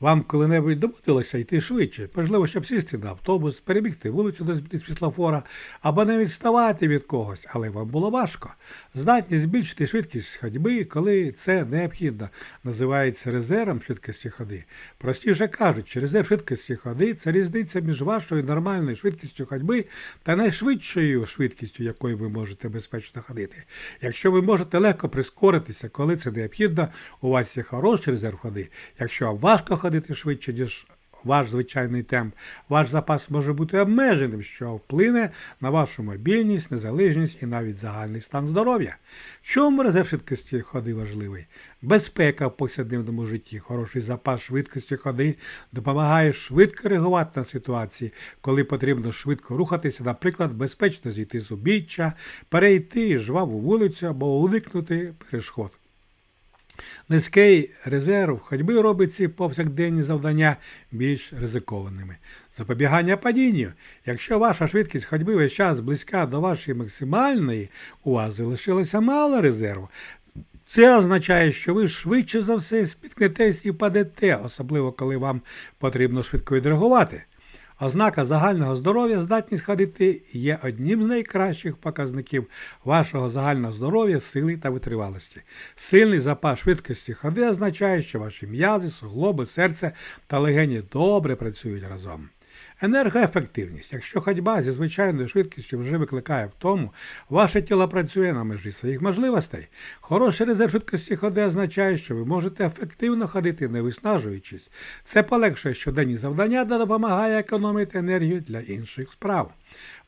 Вам коли-небудь доводилося йти швидше, можливо, щоб сісти на автобус, перебігти вулицю до світлофора, або не відставати від когось, але вам було важко. Здатність збільшити швидкість ходьби, коли це необхідно, називається резервом швидкості ходи. Простіше кажучи, резерв швидкості ходи це різниця між вашою нормальною швидкістю ходьби та найшвидшою швидкістю, якою ви можете безпечно ходити. Якщо ви можете легко прискоритися, коли це необхідно, у вас є хороший резерв ходи. Якщо вам важко ходити швидше, ніж ваш звичайний темп, ваш запас може бути обмеженим, що вплине на вашу мобільність, незалежність і навіть загальний стан здоров'я. В чому резерв швидкості ходи важливий? Безпека в повсякденному житті, хороший запас швидкості ходи допомагає швидко реагувати на ситуації, коли потрібно швидко рухатися, наприклад, безпечно зійти з обіччя, перейти жваву вулицю або уникнути перешкод. Низький резерв ходьби робить ці повсякденні завдання більш ризикованими. Запобігання падінню. Якщо ваша швидкість ходьби весь час близька до вашої максимальної, у вас залишилося мало резерву. Це означає, що ви швидше за все спіткнетесь і впадете, особливо коли вам потрібно швидко відреагувати. Ознака загального здоров'я, здатність ходити є одним з найкращих показників вашого загального здоров'я, сили та витривалості. Сильний запас швидкості ходи означає, що ваші м'язи, суглоби, серце та легені добре працюють разом. Енергоефективність. Якщо ходьба зі звичайною швидкістю вже викликає втому, ваше тіло працює на межі своїх можливостей. Хороший резерв швидкості ходи означає, що ви можете ефективно ходити, не виснажуючись. Це полегшує щоденні завдання та допомагає економити енергію для інших справ.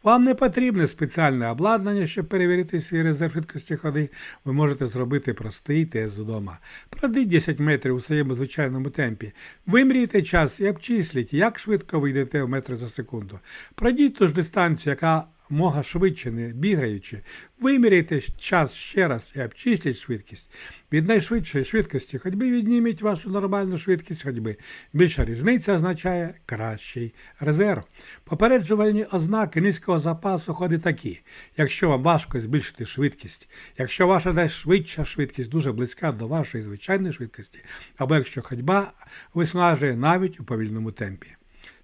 Вам не потрібне спеціальне обладнання, щоб перевірити свій резерв швидкості ходи. Ви можете зробити простий тест вдома. Пройдіть 10 метрів у своєму звичайному темпі. Вимрійте час і обчисліть, як швидко ви йдете в метри за секунду. Пройдіть ту ж дистанцію, яка мога швидше, не бігаючи. Виміряйте час ще раз і обчисліть швидкість. Від найшвидшої швидкості ходьби відніміть вашу нормальну швидкість ходьби. Більша різниця означає кращий резерв. Попереджувальні ознаки низького запасу ходи такі. Якщо вам важко збільшити швидкість, якщо ваша найшвидша швидкість дуже близька до вашої звичайної швидкості, або якщо ходьба виснажує навіть у повільному темпі.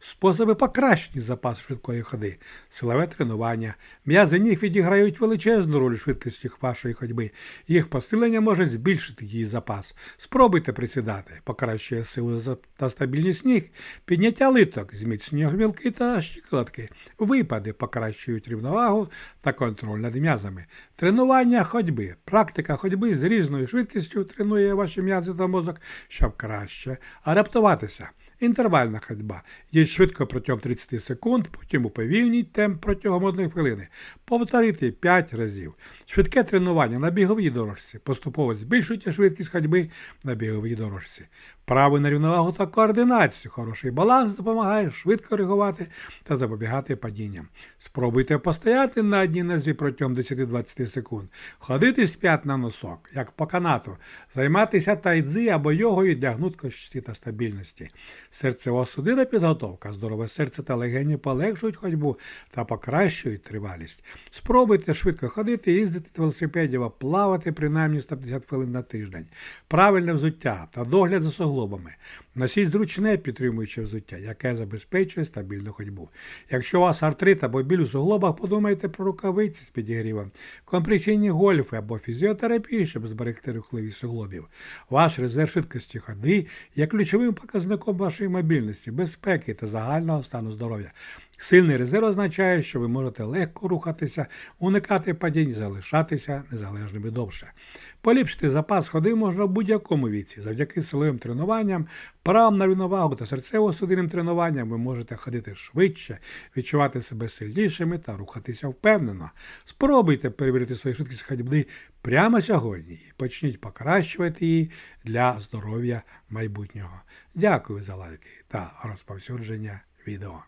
Способи покращення запасу швидкої ходи, силове тренування. М'язи ніг відіграють величезну роль у швидкості вашої ходьби. Їх посилення може збільшити її запас. Спробуйте присідати, покращує силу та стабільність ніг, підняття литок, зміцнює гмілки та щиколотки. Випади покращують рівновагу та контроль над м'язами. Тренування ходьби. Практика ходьби з різною швидкістю тренує ваші м'язи та мозок, щоб краще адаптуватися. Інтервальна ходьба. Їдь швидко протягом 30 секунд, потім уповільніть темп протягом 1 хвилини. Повторити 5 разів. Швидке тренування на біговій дорожці. Поступово збільшуйте швидкість ходьби на біговій дорожці. Право на рівновагу та координацію. Хороший баланс допомагає швидко реагувати та запобігати падінням. Спробуйте постояти на одній нозі протягом 10-20 секунд. Ходити з п'ят на носок, як по канату, займатися тайдзи або йогою для гнуткості та стабільності. Серцево-судинна підготовка, здорове серце та легені полегшують ходьбу та покращують тривалість. Спробуйте швидко ходити, їздити на велосипеді плавати принаймні 150 хвилин на тиждень. Правильне взуття та догляд за суглобами. Носіть зручне підтримуюче взуття, яке забезпечує стабільну ходьбу. Якщо у вас артрит або біль у суглобах, подумайте про рукавиці з підігрівом, компресійні гольфи або фізіотерапію, щоб зберегти рухливість суглобів. Ваш резерв швидкості ходи є ключовим показником вашої мобільності, безпеки та загального стану здоров'я. Сильний резерв означає, що ви можете легко рухатися, уникати падінь, залишатися незалежними довше. Поліпшити запас ходи можна в будь-якому віці. Завдяки силовим тренуванням, правам на рівновагу та серцево-судинним тренуванням ви можете ходити швидше, відчувати себе сильнішими та рухатися впевнено. Спробуйте перевірити свою швидкість ходьби прямо сьогодні і почніть покращувати її для здоров'я майбутнього. Дякую за лайки та розповсюдження відео.